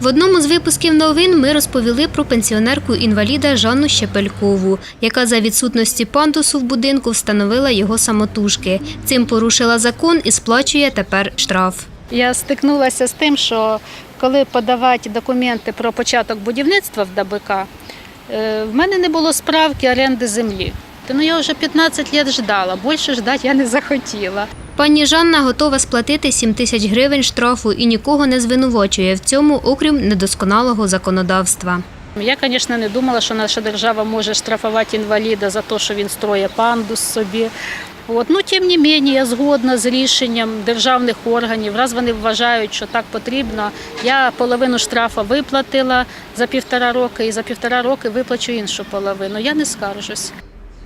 В одному з випусків новин ми розповіли про пенсіонерку інваліда Жанну Щепелькову, яка за відсутності пандусу в будинку встановила його самотужки. Цим порушила закон і сплачує тепер штраф. Я стикнулася з тим, що коли подавати документи про початок будівництва в ДБК, е, в мене не було справки оренди землі. Ну я вже 15 років ждала, більше ждати я не захотіла. Пані Жанна готова сплатити 7 тисяч гривень штрафу і нікого не звинувачує в цьому, окрім недосконалого законодавства. Я, звісно, не думала, що наша держава може штрафувати інваліда за те, що він строє пандус собі. От. Ну, тим не менше, я згодна з рішенням державних органів. Раз вони вважають, що так потрібно. Я половину штрафу виплатила за півтора роки і за півтора роки виплачу іншу половину. Я не скаржусь.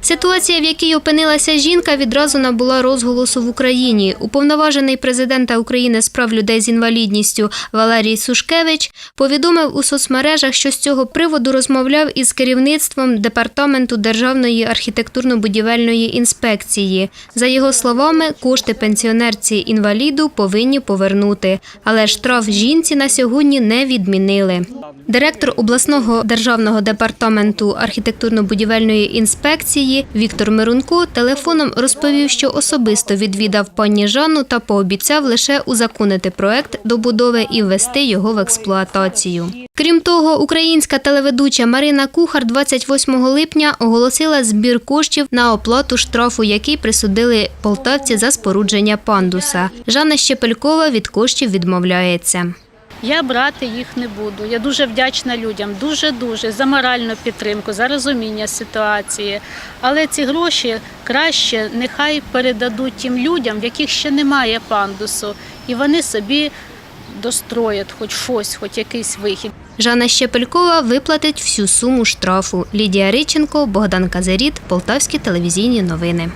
Ситуація, в якій опинилася жінка, відразу набула розголосу в Україні. Уповноважений президента України з прав людей з інвалідністю Валерій Сушкевич повідомив у соцмережах, що з цього приводу розмовляв із керівництвом департаменту Державної архітектурно-будівельної інспекції. За його словами, кошти пенсіонерці інваліду повинні повернути, але штраф жінці на сьогодні не відмінили. Директор обласного державного департаменту архітектурно-будівельної інспекції Віктор Мирунко телефоном розповів, що особисто відвідав пані Жанну та пообіцяв лише узаконити проект добудови і ввести його в експлуатацію. Крім того, українська телеведуча Марина Кухар 28 липня оголосила збір коштів на оплату штрафу, який присудили полтавці за спорудження пандуса. Жанна Щепелькова від коштів відмовляється. Я брати їх не буду. Я дуже вдячна людям, дуже дуже за моральну підтримку, за розуміння ситуації. Але ці гроші краще нехай передадуть тим людям, в яких ще немає пандусу, і вони собі достроять хоч щось, хоч якийсь вихід. Жанна Щепелькова виплатить всю суму штрафу. Лідія Риченко, Богдан Казеріт, Полтавські телевізійні новини.